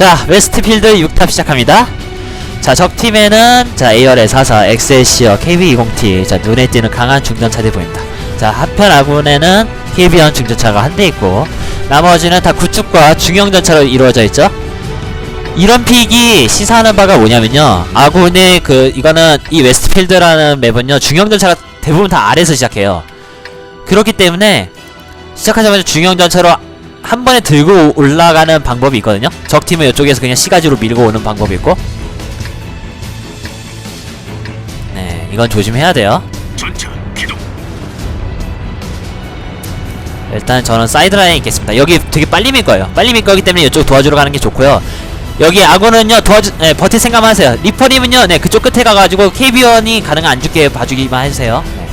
자, 웨스트필드 6탑 시작합니다. 자, 적팀에는 자, AR의 44, 엑셀시어, KB20T, 자, 눈에 띄는 강한 중전차들이 보입니다. 자, 한편 아군에는 KB형 중전차가 한 대 있고, 나머지는 다 구축과 중형전차로 이루어져 있죠. 이런 픽이 시사하는 바가 뭐냐면요. 아군의 그, 이거는 이 웨스트필드라는 맵은요, 중형전차가 대부분 다 아래에서 시작해요. 그렇기 때문에, 시작하자마자 중형전차로 한 번에 들고 올라가는 방법이 있거든요. 적 팀은 이쪽에서 그냥 시가지로 밀고 오는 방법이 있고. 네, 이건 조심해야 돼요. 일단 저는 사이드 라인에 있겠습니다. 여기 되게 빨리 밀 거예요. 빨리 밀 거기 때문에 이쪽 도와주러 가는 게 좋고요. 여기 아군은요 도와주, 네, 버틸 생각만 하세요. 리퍼님은요, 네 그쪽 끝에 가가지고 KB원이 가능한 안 죽게 봐주기만 해주세요. 네.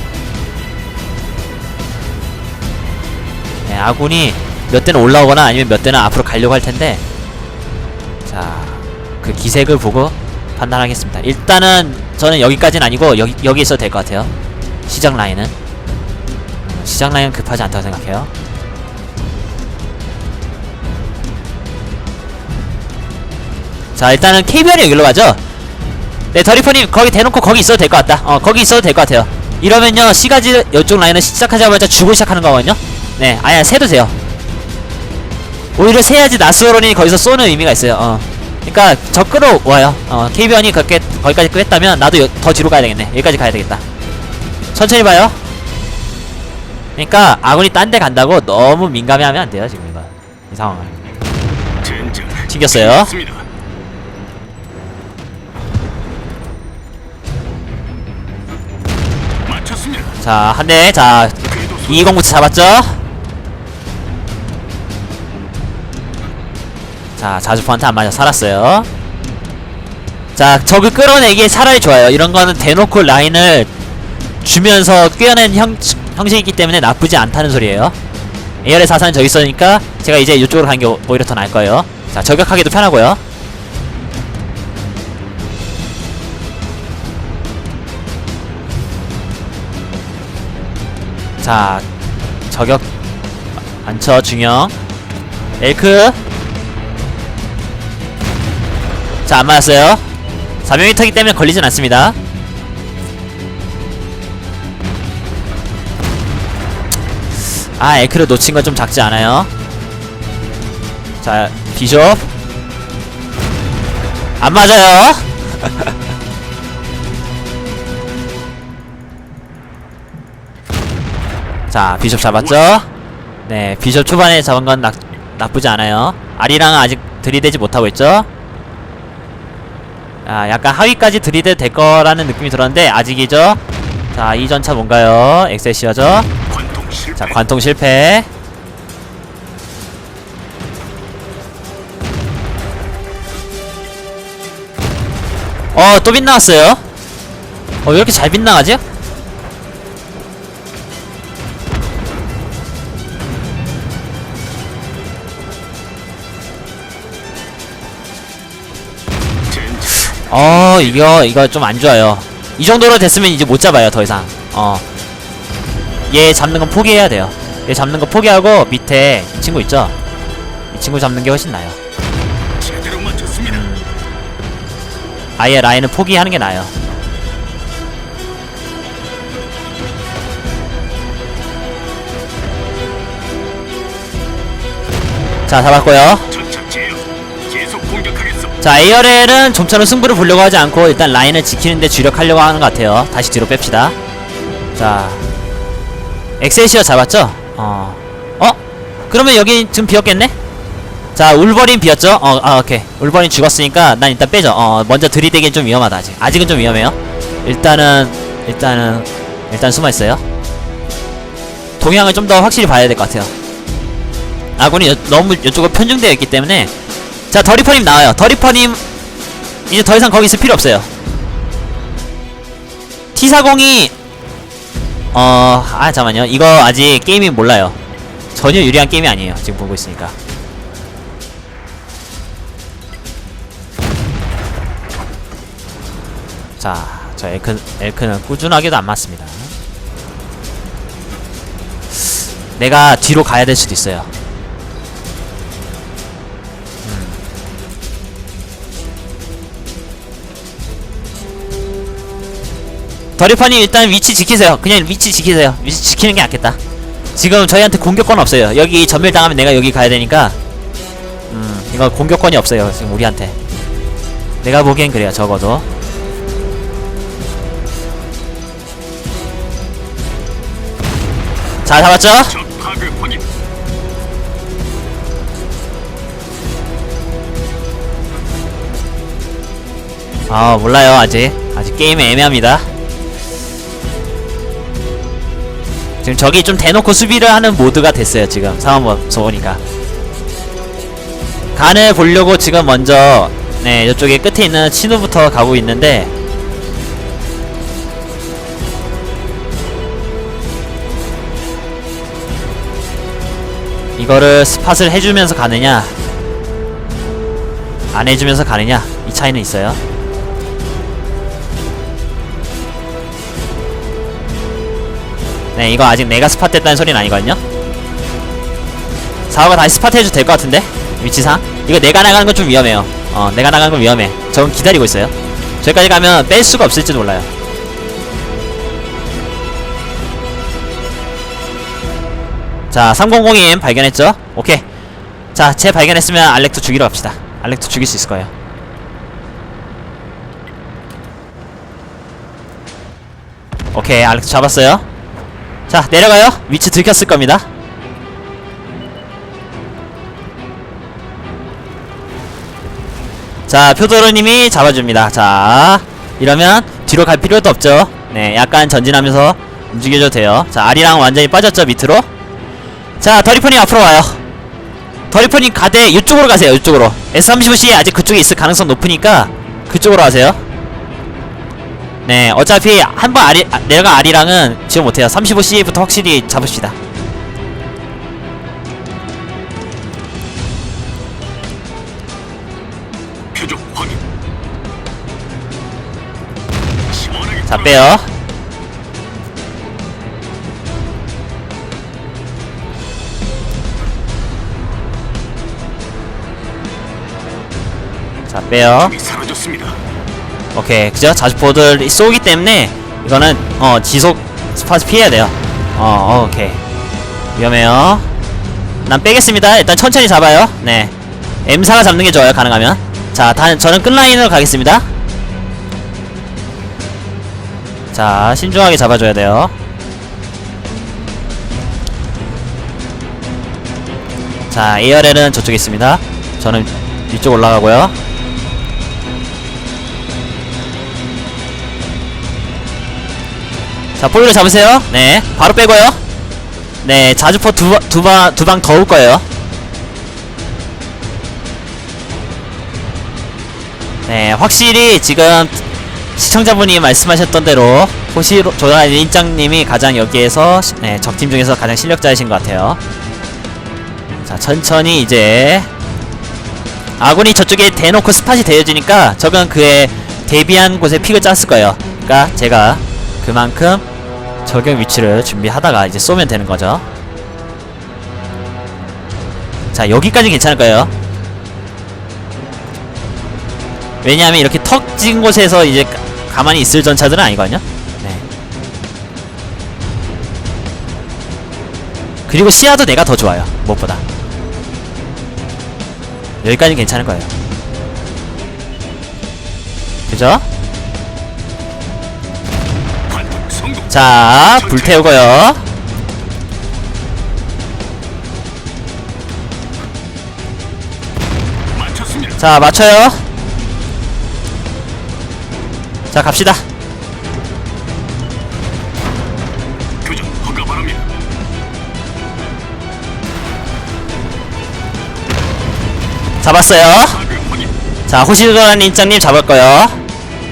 네, 아군이 몇 대는 올라오거나 아니면 몇 대는 앞으로 가려고 할 텐데, 자, 그 기색을 보고 판단하겠습니다. 일단은 저는 여기까지는 아니고 여기 여기 있어도 될 것 같아요. 시작 라인은. 시작 라인은 급하지 않다고 생각해요. 자 일단은 KBR이 여기로 가죠. 네 더리퍼님 거기 대놓고 거기 있어도 될 것 같다. 어 거기 있어도 될 것 같아요. 이러면요 시가지 이쪽 라인은 시작하자마자 주고 시작하는 거거든요. 네 아야 세도 돼요. 오히려 세야지 나스오론이 거기서 쏘는 의미가 있어요. 어. 그러니까 저 끌어와요. 어 KBR이 그렇게 거기까지 끄했다면 나도 여, 더 뒤로 가야 되겠네. 여기까지 가야 되겠다. 천천히 봐요. 그러니까 아군이 딴 데 간다고 너무 민감해하면 안 돼요 지금 이거 이 상황을. 튕겼어요. 자, 한 대. 자, 궤도 소 220부터 잡았죠? 자, 자주포한테 안 맞아 살았어요. 자, 적을 끌어내기에 차라리 좋아요. 이런 거는 대놓고 라인을 주면서 꿰어낸 형, 형식이기 때문에 나쁘지 않다는 소리예요. AR의 사사는 저기 있으니까 제가 이제 이쪽으로 가는 게 오- 오히려 더 나을 거예요. 자, 저격하기도 편하고요. 자, 저격 안쳐 중형 엘크 자, 안 맞았어요. 400m이기 때문에 걸리진 않습니다. 아, 엘크를 놓친 건 좀 작지 않아요. 자, 비숍. 안 맞아요. 자, 비숍 잡았죠? 네, 비숍 초반에 잡은 건 나, 나쁘지 않아요. 아리랑은 아직 들이대지 못하고 있죠? 아, 약간 하위까지 들이대도 될 거라는 느낌이 들었는데, 아직이죠? 자, 이 전차 뭔가요? 엑세시어죠? 자, 관통 실패. 어, 또 빗나갔어요? 어, 왜 이렇게 잘 빗나가지? 어, 이거, 이거 좀 안 좋아요. 이 정도로 됐으면 이제 못 잡아요, 더 이상. 어. 얘 잡는 건 포기해야 돼요. 얘 잡는 거 포기하고 밑에 이 친구 있죠? 이 친구 잡는 게 훨씬 나아요. 맞췄습니다. 아예 라인을 포기하는 게 나아요. 자, 잡았고요. 자, ARL은 좀처럼 승부를 보려고 하지 않고 일단 라인을 지키는데 주력하려고 하는 것 같아요. 다시 뒤로 뺍시다. 자, 엑셀시어 잡았죠? 어, 어? 그러면 여기 지금 비었겠네? 자, 울버린 비었죠? 어, 아, 오케이. 울버린 죽었으니까 난 일단 빼죠. 어, 먼저 들이대긴 좀 위험하다, 아직. 아직은 좀 위험해요. 일단은, 일단은, 일단 숨어있어요. 동향을 좀 더 확실히 봐야 될 것 같아요. 아군이 여, 너무 이쪽으로 편중되어 있기 때문에 자 더리퍼님 나와요. 더리퍼님 이제 더 이상 거기 있을 필요 없어요. T40이 어 아 잠깐만요. 이거 아직 게임이 몰라요. 전혀 유리한 게임이 아니에요. 지금 보고 있으니까. 자 저 엘크, 엘크는 꾸준하게도 안 맞습니다. 내가 뒤로 가야 될 수도 있어요 더리퍼님 일단 위치 지키세요. 그냥 위치 지키세요. 위치 지키는 게 낫겠다. 지금 저희한테 공격권 없어요. 여기 전멸 당하면 내가 여기 가야 되니까. 음 이거 공격권이 없어요 지금 우리한테. 내가 보기엔 그래요 적어도. 자 잡았죠? 아 몰라요 아직. 아직 게임이 애매합니다 지금 저기 좀 대놓고 수비를 하는 모드가 됐어요 지금. 상황 보- 보니까 간을 보려고 지금 먼저 네 이쪽에 끝에 있는 신호부터 가고 있는데 이거를 스팟을 해주면서 가느냐? 안 해주면서 가느냐? 이 차이는 있어요 네 이거 아직 내가 스팟 됐다는 소리는 아니거든요. 사호가 다시 스팟 해줘도 될 것 같은데? 위치상? 이거 내가 나가는 건 좀 위험해요. 어 내가 나가는 건 위험해. 저건 기다리고 있어요. 저기까지 가면 뺄 수가 없을지도 몰라요. 자 3002님 발견했죠? 오케이. 자쟤 발견했으면 알렉도 죽이러 갑시다. 알렉도 죽일 수 있을 거예요. 오케이 알렉스 잡았어요 자 내려가요. 위치 들켰을 겁니다. 자 표도르님이 잡아줍니다. 자 이러면 뒤로 갈 필요도 없죠. 네 약간 전진하면서 움직여줘도 돼요. 자 아리랑 완전히 빠졌죠 밑으로? 자 더리퍼님 앞으로 와요. 더리퍼님 가대 이쪽으로 가세요 이쪽으로. S35C 아직 그쪽에 있을 가능성 높으니까 그쪽으로 가세요 네 어차피 한 번 아리 아, 내가 아리랑은 지원 못해요 35C부터 확실히 잡읍시다 표적 확인. 시원하게 자. 빼요 자 빼요 사라졌습니다. 오케이. 그죠? 자주포들 쏘기 때문에 이거는 어 지속 스팟 피해야 돼요. 어, 어 오케이. 위험해요. 난 빼겠습니다. 일단 천천히 잡아요. 네. M사가 잡는 게 좋아요 가능하면. 자 다, 저는 끝라인으로 가겠습니다. 자 신중하게 잡아줘야 돼요. 자 ARL은 저쪽에 있습니다. 저는 이쪽 올라가고요 자, 볼로 잡으세요. 네, 바로 빼고요. 네, 자주포 두, 바- 두 방, 두방 더 올 거예요. 네, 확실히 지금 시청자분이 말씀하셨던 대로 호시로 조단 인장님이 가장 여기에서 시- 네, 적팀 중에서 가장 실력자이신 것 같아요. 자, 천천히 이제 아군이 저쪽에 대놓고 스팟이 되어지니까 적은 그에 대비한 곳에 픽을 짰을 거예요. 그러니까 제가 그만큼 저격 위치를 준비하다가 이제 쏘면 되는 거죠. 자, 여기까지 괜찮을 거예요. 왜냐하면 이렇게 턱 찍은 곳에서 이제 가, 가만히 있을 전차들은 아니거든요. 네. 그리고 시야도 내가 더 좋아요. 무엇보다. 여기까지 괜찮을 거예요. 그죠? 자, 불 태우고요. 맞췄습니다. 자, 맞춰요. 자, 갑시다. 잡았어요. 자, 호시도란 인장님 잡을 거요.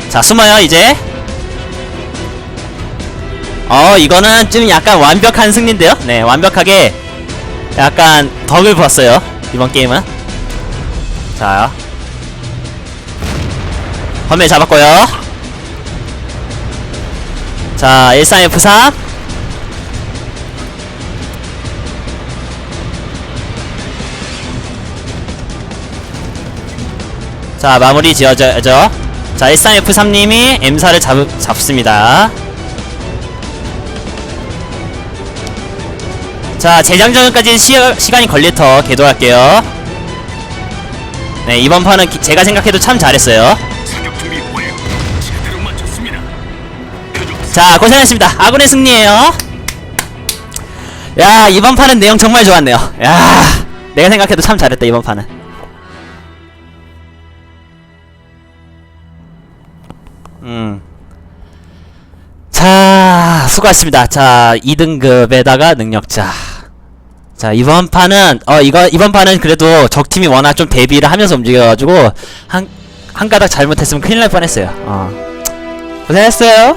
자, 숨어요, 이제. 어, 이거는 좀 약간 완벽한 승리인데요? 네, 완벽하게 약간 덕을 봤어요. 이번 게임은. 자. 화면 잡았고요. 자, 13F3. 자 마무리 지어져죠 자 13F3님이 M사를 잡, 잡습니다 자 재장전까지 시, 시간이 걸릴 터 개도할게요. 네 이번 판은 기- 제가 생각해도 참 잘했어요. 자 고생하셨습니다. 아군의 승리에요. 야 이번 판은 내용 정말 좋았네요. 야 내가 생각해도 참 잘했다 이번 판은. 음. 자 수고하셨습니다. 자 2등급에다가 능력자 자 이번 판은 어 이거 이번 판은 그래도 적팀이 워낙 좀 대비를 하면서 움직여가지고 한 한 가닥 잘못했으면 큰일 날 뻔했어요. 어 고생했어요